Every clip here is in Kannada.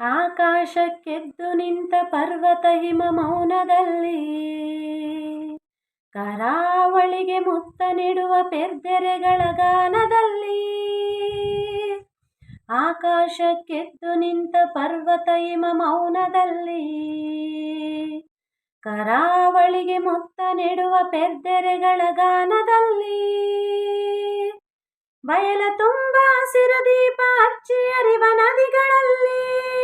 ಆಕಾಶಕ್ಕೆದ್ದು ನಿಂತ ಪರ್ವತ ಹಿಮ ಮೌನದಲ್ಲಿ. ಕರಾವಳಿಗೆ ಮುತ್ತ ನೀಡುವ ಪೆರ್ದೆರೆಗಳ ಗಾನದಲ್ಲಿ. ಆಕಾಶಕ್ಕೆದ್ದು ನಿಂತ ಪರ್ವತ ಹಿಮ ಮೌನದಲ್ಲಿ. ಕರಾವಳಿಗೆ ಮುತ್ತ ನೀಡುವ ಪೆರ್ದೆರೆಗಳ ಗಾನದಲ್ಲಿ. ಬಯಲ ತುಂಬ ಹಸಿರು ದೀಪ ಹಚ್ಚಿ ಅರಿವ ನದಿಗಳಲ್ಲಿ.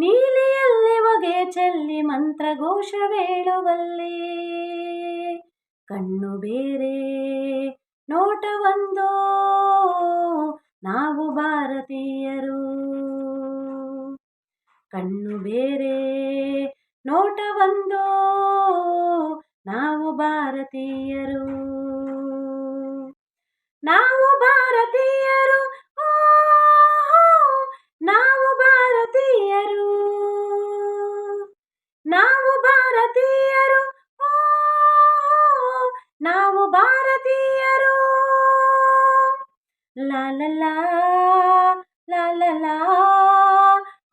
ನೀಲಿಯಲ್ಲಿ ಒಗೆ ಚೆಲ್ಲಿ ಮಂತ್ರಘೋಷವೇಳುವಲ್ಲಿ ಕಣ್ಣು ಬೇರೆ ನೋಟವೊಂದು ನಾವು ಭಾರತೀಯರು. ಕಣ್ಣು ಬೇರೆ ನೋಟವೊಂದು ನಾವು ಭಾರತೀಯರು. ನಾವು ಭಾರತೀಯರು ಓ ನಾವು ಭಾರತೀಯರು ಲಾ ಲ ಲಾ ಲಾ ಲ ಲಾ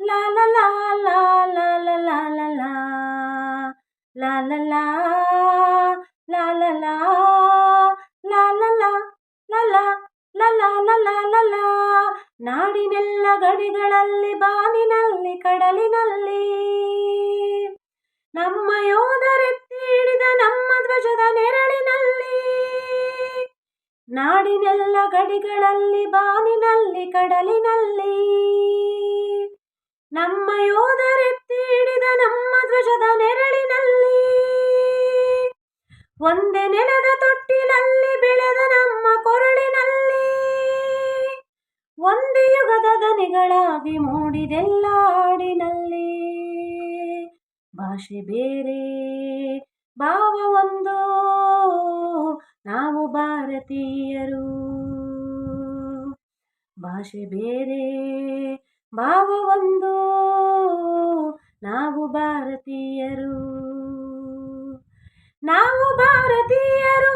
ಲಾ ಲ ಲಾ ಲಾ ಲಾ ಲ ಲಾ ಲ ಲಾ ಲಾ ಲ ಲಾ ಲಾ ಲ ಲಾ ಲಾ ಲ ಲಾ ಲಲ ಲಲ ಲಲ ಲಲ ನಾಡಿನೆಲ್ಲ ಗಡಿಗಳಲ್ಲಿ ಬಾನಿನಲ್ಲಿ ಕಡಲಿನಲ್ಲಿ ನಮ್ಮ ಯೋಧರೆತ್ತಿ ನಮ್ಮ ಧ್ವಜದ ನೆರಳಿನಲ್ಲಿ, ನಾಡಿನೆಲ್ಲ ಗಡಿಗಳಲ್ಲಿ, ಬಾನಿನಲ್ಲಿ, ಕಡಲಿನಲ್ಲಿ, ನಮ್ಮ ಯೋಧರೆತ್ತಿ ಹಿಡಿದ ನಮ್ಮ ಧ್ವಜದ ನೆರಳಿನಲ್ಲಿ, ಒಂದೇ ನೆಲದ ತೊಟ್ಟಿನಲ್ಲಿ ಬೆಳೆದ ನಮ್ಮ ಕೊರಳಿನಲ್ಲಿ, ಒಂದೇ ಯುಗದ ದನಿಗಳಾಗಿ ಮೂಡಿದೆಲ್ಲ ಹಾಡಿನಲ್ಲಿ. ಭಾಷೆ ಬೇರೆ. ಭಾವ ಒಂದು ನಾವು ಭಾರತೀಯರು. ಭಾಷೆ ಬೇರೆ ಭಾವ ಒಂದು ನಾವು ಭಾರತೀಯರು. ನಾವು ಭಾರತೀಯರು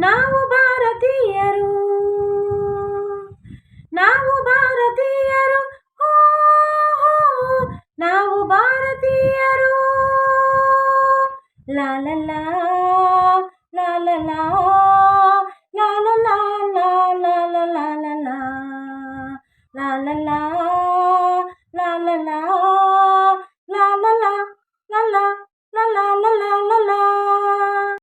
ನಾವು ಭಾರತೀಯರು ಲಾ ಲ ಲಾ ಲಾ ಲ ಲಾ